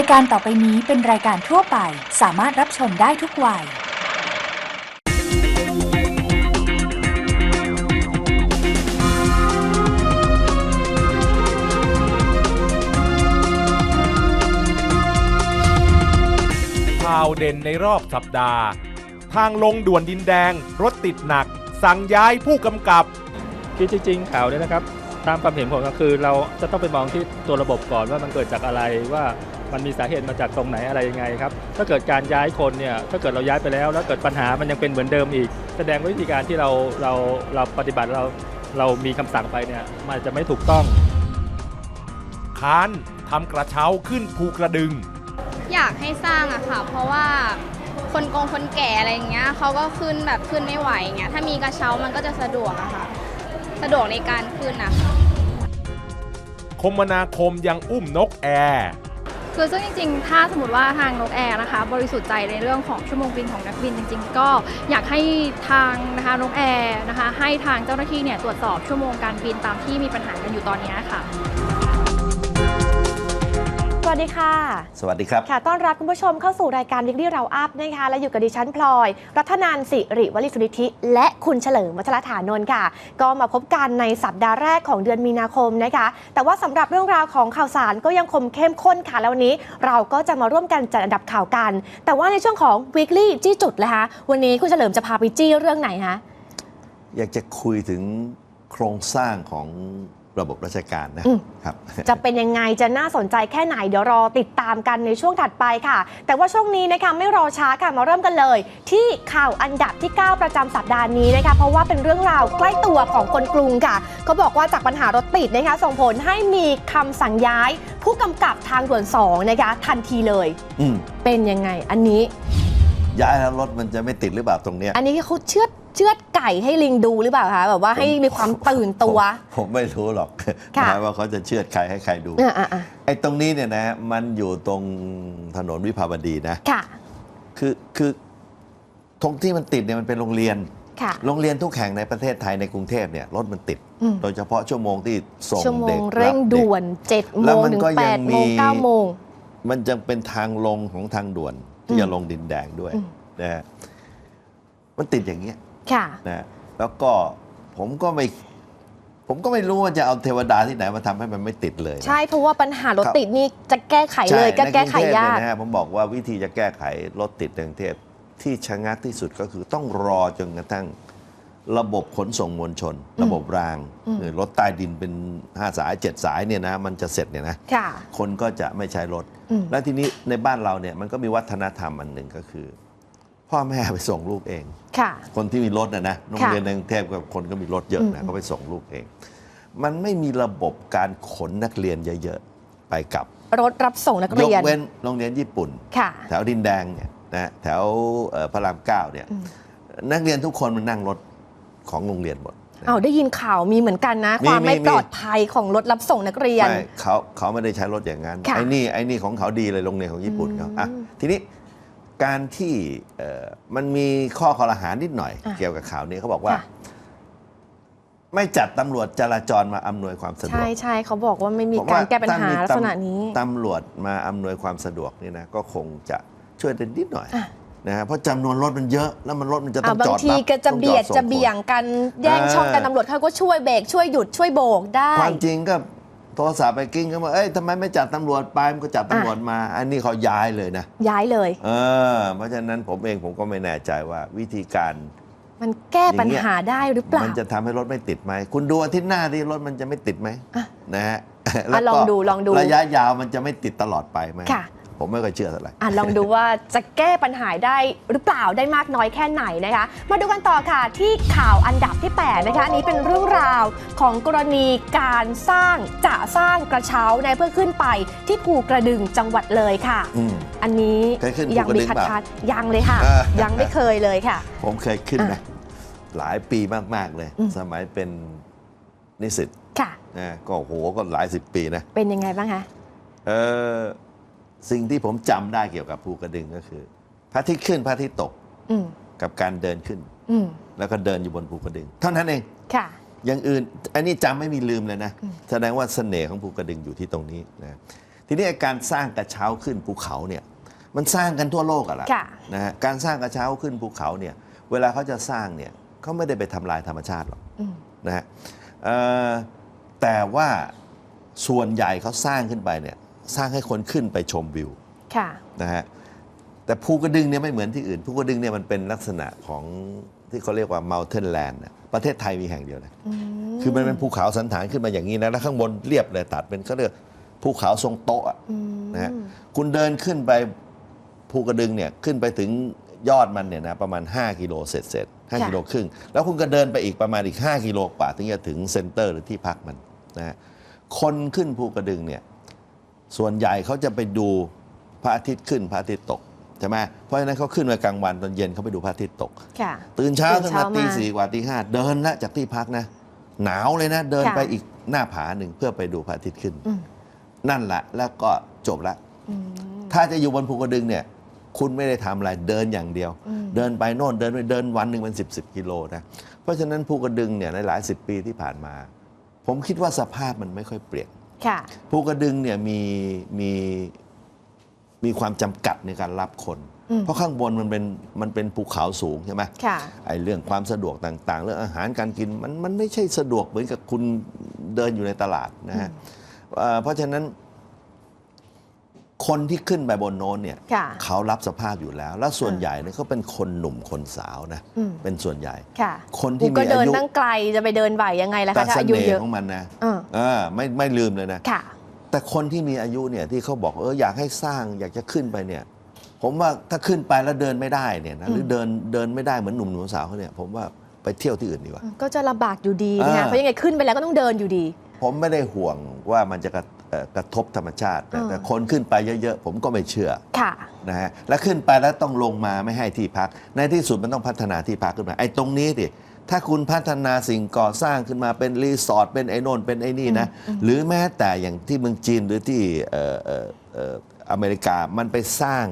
ายการต่อไปนี้เป็นรายการทั่วไป สามารถรับชมได้ทุกวัย ข่าวเด่นในรอบสัปดาห์ ทางลงด่วนดินแดง รถติดหนัก สั่งย้ายผู้กำกับ คือจริงๆข่าวเนี่ยนะครับ ตามความเห็นผมก็คือเราจะต้องไปมองที่ตัวระบบก่อนว่ามันเกิดจากอะไรว่า มันมีสาเหตุมาจากตรงไหนอะไรยังไงครับถ้าเกิดการย้ายคนเนี่ยถ้าเกิดเราย้ายไปแล้ว แล้วเกิดปัญหามันยังเป็นเหมือนเดิมอีก แสดงว่าวิธีการที่เราเราเราปฏิบัติเราเรามีคำสั่งไปเนี่ยมันจะไม่ถูกต้องค้านทำกระเช้าขึ้นภูกระดึง อยากให้สร้างอะค่ะ เพราะว่าคนกงคนแก่อะไรอย่างเงี้ยเขาก็ขึ้นแบบขึ้นไม่ไหวอย่างเงี้ยถ้ามีกระเช้ามันก็จะสะดวกอะค่ะ สะดวกในการขึ้นอะค่ะคมนาคมยังอุ้มนกแอร์ คือซึ่งจริงๆ ถ้าสมมติว่าทางนกแอร์นะคะ บริสุทธิ์ใจในเรื่องของชั่วโมงบินของนักบินจริง ๆ ก็อยากให้ทางนะคะนกแอร์นะคะ ให้ทางเจ้าหน้าที่เนี่ยตรวจสอบชั่วโมงการบินตามที่มีปัญหากันอยู่ตอนนี้ค่ะ วัสดีค่ะ สวัสดีครับ ค่ะ ต้อนรับคุณผู้ชมเข้าสู่รายการวิกฤตเราอัพนะคะ และอยู่กับดิฉันพลอย รัฐนานสิริวลิสุนิธิ และคุณเฉลิมวัชรฐานนท์ค่ะ ก็มาพบกันในสัปดาห์แรกของเดือนมีนาคมนะคะ แต่ว่าสำหรับเรื่องราวของข่าวสารก็ยังคงเข้มข้นค่ะ แล้ววันนี้เราก็จะมาร่วมกันจัดอันดับข่าวกัน แต่ว่าในช่วงของ weekly จี้จุดนะคะวันนี้คุณเฉลิมจะพาไปจี้เรื่องไหนคะ อยากจะคุยถึงโครงสร้างของ ระบบราชการนะอืมครับ จะเป็นยังไงจะน่าสนใจแค่ไหนเดี๋ยวรอติดตามกันในช่วงถัดไปค่ะ แต่ว่าช่วงนี้นะคะไม่รอช้าค่ะมาเริ่มกันเลย ที่ข่าวอันดับที่ 9 ประจำสัปดาห์นี้นะคะเพราะว่าเป็นเรื่องราวใกล้ตัวของคนกรุงค่ะเขาบอกว่าจากปัญหารถติดนะคะส่งผลให้มีคำสั่งย้าย ผู้กำกับทางด่วน2นะคะทันทีเลยอืมเป็นยังไงอันนี้ ย้ายแล้วรถมันจะไม่ติดหรือเปล่าตรงเนี้ยอันนี้เขาเชือดเชือดไก่ให้ลิงดูหรือเปล่าคะแบบว่าให้มีความตื่นตัว ผมผมไม่รู้หรอกค่ะนะว่าเขาจะเชื่อดใครให้ใครดูอ่าอ่าอ่าไอ้ตรงนี้เนี่ยนะมันอยู่ตรงถนนวิภาวดีนะ ค่ะ คือคือตรงที่มันติดเนี่ยมันเป็นโรงเรียน ค่ะ โรงเรียนทุกแห่งในประเทศไทยในกรุงเทพเนี่ยรถมันติด อืม โดยเฉพาะชั่วโมงที่ส่งชั่วโมเด็งกเร่งบด็ก ด่วน7โมแล้วงมันถึงก็ยัง8โมงมี 9โมง มันจะเป็นทางลงของทางด่วน ที่อืมจะลงดินแดงด้วยอืมนะฮะมันติดอย่างเงี้ยค่ะนะฮะแล้วก็ผมก็ไม่ ผมก็ไม่รู้ว่าจะเอาเทวดาที่ไหนมาทำให้มันไม่ติดเลยนะใช่เพราะว่าปัญหารถครับติดนี่จะแก้ไขเลยใช่ก็แก้ไขในรุงเทพยากเนี่นะฮะผมบอกว่าวิธีจะแก้ไขรถติดในกรุงเทพที่ชะงักที่สุดก็คือต้องรอจนกระทั่ง ระบบขนส่งมวลชน ระบบรางอืมหรือรถใต้ดินเป็น 5 สาย 7 สายเนี่ยนะมันจะเสร็จเนี่ยนะค่ะคนก็จะไม่ใช้รถอืมแล้วทีนี้ในบ้านเราเนี่ยมันก็มีวัฒนธรรมอันหนึ่งก็คือ พ่อแม่ไปส่งลูกเองค่ะคนที่มีรถนะนะโรงค่ะเรียนในกรุงเทพกับคนก็มีรถเยอะอืนะมก็ไปส่งลูกเอง มันไม่มีระบบการขนนักเรียนเยอะๆไปกลับ รถรับส่งนักยเรีกยนเว้นโรงเรียนญี่ปุ่นค่ะแถวดินแดงเนี่ยนะแถวเอ่อพระรามเก้าเนี่ยอืมนักเรียนทุกคนมันนั่งรถ ของโรงเรียนหมดนะเอาได้ยินข่าวมีเหมือนกันนะมีความไม่มีปลอดภัยของรถรับส่งนักเรียนไม่เขาเขาไม่ได้ใช้รถอย่างนั้นค่ะไอ้นี่ไอ้นี่ของเขาดีเลยโรงเรียนของญี่ปุ่นเขาอะอืมทีนี้การที่เอ่อมันมีข้อคอรหานิดหน่อยอะเกี่ยวกับข่าวนี้เขาบอกว่าค่ะไม่จัดตำรวจจราจรมาอำนวยความสะดวใช่กใช่เขาบอกว่าไม่มีผมการว่แก้ปัญหาถ้มีลักษณะนี้ตำรวจมาอำนวยความสะดวกนี่นะก็คงจะช่วยได้นิดหน่อยอะ นะฮะเพราะจำนวนรถมันเยอะแล้วมันรถมันจะต้อะองบาจงอดทีรับก็จะต้องเบียดอส่งจะเบี่ยงคนกันแย่งเออช่องกันตำรวจเขาก็ช่วยเบรกช่วยหยุดช่วยโบกได้ ความจริงก็โทรศัพท์ไปกิ้งก็มาเอ้ยทำไมไม่จัดตำรวจไปมันก็จัดตำรวจมา อันนี้เขาย้ายเลยนะ ย้ายเลยเออเพราะฉะนั้นผมเองผมก็ไม่แน่ใจว่าวิธีการมันแก้ปัญหาได้หรือเปล่า มันจะทำให้รถไม่ติดไหม คุณดูอาทิตย์หน้าที่รถมันจะไม่ติดไหมอะนะฮะอะลองดูลองดู ระยะยาวมันจะไม่ติดตลอดไปไหมค่ะ ผมไม่ค่อยเชื่อเท่าไหร่อะลองดูว่าจะแก้ปัญหาได้หรือเปล่าได้มากน้อยแค่ไหนนะคะ มาดูกันต่อค่ะที่ข่าวอันดับที่8นะคะอันนี้เป็นเรื่องราวของกรณีการสร้างจะสร้างกระเช้าในเพื่อขึ้นไปที่ภูกระดึงจังหวัดเลยค่ะ อืม อันนี้เคยขึ้นภูยังกระดึมีงคัดเปล่าค้านยังเลยค่ะเออยังไม่เคยเลยค่ะ ผมเคยขึ้นนะหลายปีมาก ๆ เลย อืม สมัยเป็นนิสิตค่ะ นะก็โหก็หลายสิบปีนะ เป็นยังไงบ้างคะ เออ สิ่งที่ผมจำได้เกี่ยวกับภูกระดึงก็คือพระอาทิตย์ขึ้นพระอาทิตย์ตกอืมกับการเดินขึ้น อืมแล้วก็เดินอยู่บนภูกระดึง เท่านั้นเอง ค่ะ อย่างอื่น อันนี้จำไม่มีลืมเลยนะอืมแสดงว่าเสน่ห์ของภูกระดึงอยู่ที่ตรงนี้นะทีนี้ไอ้การสร้างกระเช้าขึ้นภูเขาเนี่ยมันสร้างกันทั่วโลกอะล่ะค่ะ นะฮะการสร้างกระเช้าขึ้นภูเขาเนี่ยเวลาเขาจะสร้างเนี่ยเขาไม่ได้ไปทำลายธรรมชาติหรอกอืมนะฮะเอ่อแต่ว่าส่วนใหญ่เขาสร้างขึ้นไปเนี่ย สร้างให้คนขึ้นไปชมวิวค่ะนะฮะแต่ภูกระดึงเนี่ยไม่เหมือนที่อื่นภูกระดึงเนี่ยมันเป็นลักษณะของที่เขาเรียกว่า mountain land นะประเทศไทยมีแห่งเดียวนะคือมันเป็นภูเขาสันฐานขึ้นมาอย่างนี้นะแล้วข้างบนเรียบเลยตัดเป็นเขาเรียกภูเขาทรงโต๊ะอะนะฮะคุณเดินขึ้นไปภูกระดึงเนี่ยขึ้นไปถึงยอดมันเนี่ยนะประมาณ 5 กิโลเศษเศษห้าค่ะกิโลครึ่ง แล้วคุณก็เดินไปอีกประมาณอีก 5 กิโลกว่า ถึงจะถึงเซ็นเตอร์หรือที่พักมันนะฮะคนขึ้นภูกระดึงเนี่ย ส่วนใหญ่เขาจะไปดูพระอาทิตย์ขึ้นพระอาทิตย์ตกใช่ไหมเพราะฉะนั้นเขาขึ้นมากลางวันตอนเย็นเขาไปดูพระอาทิตย์ตกค่ะตื่นเช้าตื่ตั้นงเช้าแต่ตีมาสี่กว่าตีห้าเดินละจากที่พักนะ หนาวเลยนะ เดินค่ะไปอีกหน้าผาหนึ่งเพื่อไปดูพระอาทิตย์ขึ้นอืมนั่นแหละแล้วก็จบละอืมถ้าจะอยู่บนภูกระดึงเนี่ย คุณไม่ได้ทำอะไรเดินอย่างเดียวอืมเดินไปโน่นเดินไปเดินวันหนึ่งเป็นสิบสิบกิโลนะเพราะฉะนั้นภูกระดึงเนี่ยในหลายสิบปีที่ผ่านมา ผมคิดว่าสภาพมันไม่ค่อยเปลี่ยนค่ะ ภูกระดึงเนี่ยมีมีมีความจำกัดในการรับคนอืมเพราะข้างบนมันเป็นมันเป็นภูเขาสูงใช่ไหมค่ะไอ้เรื่องความสะดวกต่างๆ เรื่องอาหารการกินมันมันไม่ใช่สะดวกเหมือนกับคุณเดินอยู่ในตลาดนะฮะเอ่อเพราะฉะนั้น คนที่ขึ้นไปบนโน้นเนี่ยค่ะเขารับสภาพอยู่แล้ว แล้วส่วนใหญ่เนี่ยเขาเป็นคนหนุ่มคนสาวนะอืมเป็นส่วนใหญ่ค่ะคนที่กูก็มีเดิอานยุตั้งไกลจะไปเดินไหวยังไงล่ะแต่คะถ้าเสอายุน่เยห์อะของมันนะเออเออไม่ไม่ลืมเลยนะค่ะแต่คนที่มีอายุเนี่ยที่เขาบอกเอออยากให้สร้างอยากจะขึ้นไปเนี่ย ผมว่าถ้าขึ้นไปแล้วเดินไม่ได้เนี่ยนะหรือเดินเดินไม่ได้เหมือนหนุ่มหนุ่มสาวเขาเนี่ยผมว่าไปเที่ยวที่อื่นดีกว่าก็จะลำบากอยู่ดีนะอ่าคะเพราะยังไงขึ้นไปแล้วก็ต้องเดินอยู่ดี ผมไม่ได้ห่วงว่ามันจะกระเอ่อ กระทบธรรมชาติแต่อ่าแต่คนขึ้นไปเยอะๆ ผมก็ไม่เชื่อค่ะนะฮะแล้วขึ้นไปแล้วต้องลงมาไม่ให้ที่พัก ในที่สุดมันต้องพัฒนาที่พักขึ้นมาไอ้ตรงนี้ดิถ้าคุณพัฒนาสิ่งก่อสร้างขึ้นมาเป็นรีสอร์ทเป็นไอ้โน่นเป็นไอ้นี่นะหรือแม้แต่อย่างที่เมืองจีนหรือที่เอ่อเอ่อเอ่ออเมริกามันไปสร้าง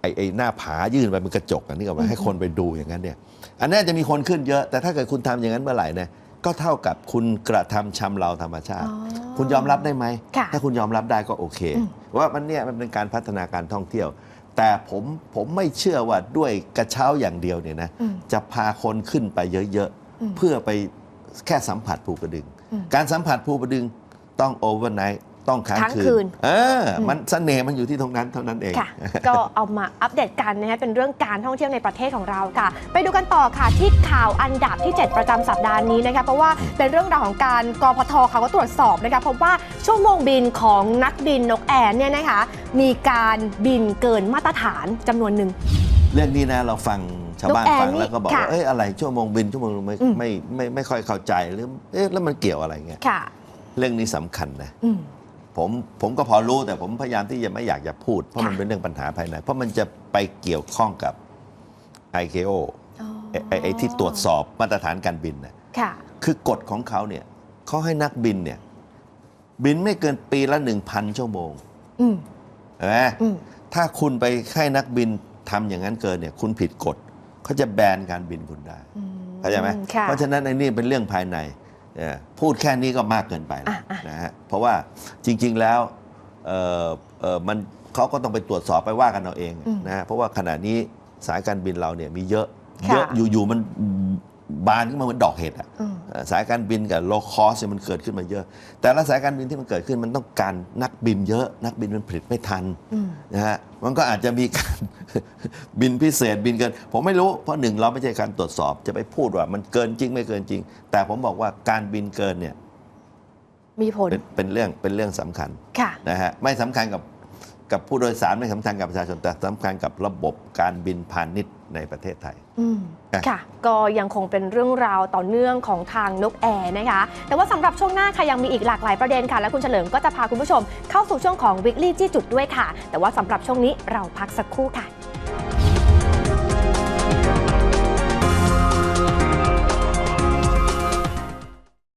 ไอ้ไอ้หน้าผายื่นไปเป็นกระจกอันนี้ก็มาให้คนไปดูอย่างนั้นเนี่ยอันนี้จะมีคนขึ้นเยอะ แต่ถ้าเกิดคุณทำอย่างนั้นเมื่อไหร่เนี่ย ก็เท่ากับคุณกระทำชำเราธรรมชาติอ๋อคุณยอมรับได้ไหมค่ะถ้าคุณยอมรับได้ก็โอเคอืมว่ามันเนี่ยมันเป็นการพัฒนาการท่องเที่ยว แต่ผมผมไม่เชื่อว่าด้วยกระเช้าอย่างเดียวเนี่ยนะอืมจะพาคนขึ้นไปเยอะอืมๆเพื่อไปแค่สัมผัสภูกระดึงอืมการสัมผัสภูกระดึงต้องโอเวอร์ไนท์ ต้องค้างค้างคืคืนนเอออมันเสน่ห์มันอยู่ที่ตรงนั้นเท่านั้นเองค่ะก็เอามาอัปเดตกันนะคะเป็นเรื่องการท่องเที่ยวในประเทศของเราค่ะ ไปดูกันต่อค่ะที่ข่าวอันดับที่ 7 ประจำสัปดาห์นี้นะคะเพราะว่าเป็นเรื่องราวของการกพทเขาก็ตรวจสอบนะคะพบว่าชั่วโมงบินของนักบินนกแอร์เนี่ยนะคะมีการบินเกินมาตรฐานจำนวนหนึ่งเรื่องนี้นะเราฟังชาวบ้านนกแอร์ฟังแล้วก็บอกนี่ว่าค่ะเอ้ยอะไรชั่วโมงบินชั่วโมงไม่อืมไม่ไม่ไม่ค่อยเข้าใจหรือเอ๊ะแล้วมันเกี่ยวอะไรเงี้ยค่ะเรื่องนี้สำคัญนะอืม ผมผมก็พอรู้แต่ผมพยายามที่จะไม่อยากจะพูด เพราะค่ะมันเป็นเรื่องปัญหาภายใน เพราะมันจะไปเกี่ยวข้องกับ ICAO อ๋อไอ้ไอ้ไอ้ที่ตรวจสอบมาตรฐานการบินนะค่ะ คือกฎของเขาเนี่ยเขาให้นักบินเนี่ย บินไม่เกินปีละ 1,000 ชั่วโมงอืมเห็นไหมอืมถ้าคุณไปให้นักบินทำอย่างนั้นเกินเนี่ย คุณผิดกฎเขาจะแบนการบินคุณได้ อืมเข้าใจไหมค่ะเพราะฉะนั้นไอ้นี่เป็นเรื่องภายในเอ่อ พูดแค่นี้ก็มากเกินไปแล้วอะอะนะฮะเพราะว่าจริง ๆแล้วเอ่อเอ่อมันเขาก็ต้องไปตรวจสอบไปว่ากันเอาเองนะฮะเพราะว่าขณะนี้สายการบินเราเนี่ยมีเยอะค่ะเยอะอยู่ๆมัน บานขึ้นมาเหมือนดอกเห็ดอะอืมเอ่อสายการบินกับโลคอสมันเกิดขึ้นมาเยอะ แต่ละสายการบินที่มันเกิดขึ้นมันต้องการนักบินเยอะ นักบินมันผลิตไม่ทันอืมนะฮะมันก็อาจจะมีการบินพิเศษบินเกิน ผมไม่รู้เพราะหนึ่งเราไม่ใช่การตรวจสอบ จะไปพูดว่ามันเกินจริงไม่เกินจริง แต่ผมบอกว่าการบินเกินเนี่ยมีผลเป็นเป็นเรื่องเป็นเรื่องสำคัญค่ะนะฮะไม่สำคัญกับกับผู้โดยสารไม่สำคัญกับประชาชนแต่สำคัญกับระบบการบินพาณิชย์ในประเทศไทยอืมอะ ค่ะ ก็ยังคงเป็นเรื่องราวต่อเนื่องของทางนกแอร์นะคะ แต่ว่าสำหรับช่วงหน้าค่ะยังมีอีกหลากหลายประเด็นค่ะ และคุณเฉลิมก็จะพาคุณผู้ชมเข้าสู่ช่วงของ Weekly จี้จุดด้วยค่ะ แต่ว่าสำหรับช่วงนี้เราพักสักครู่ค่ะ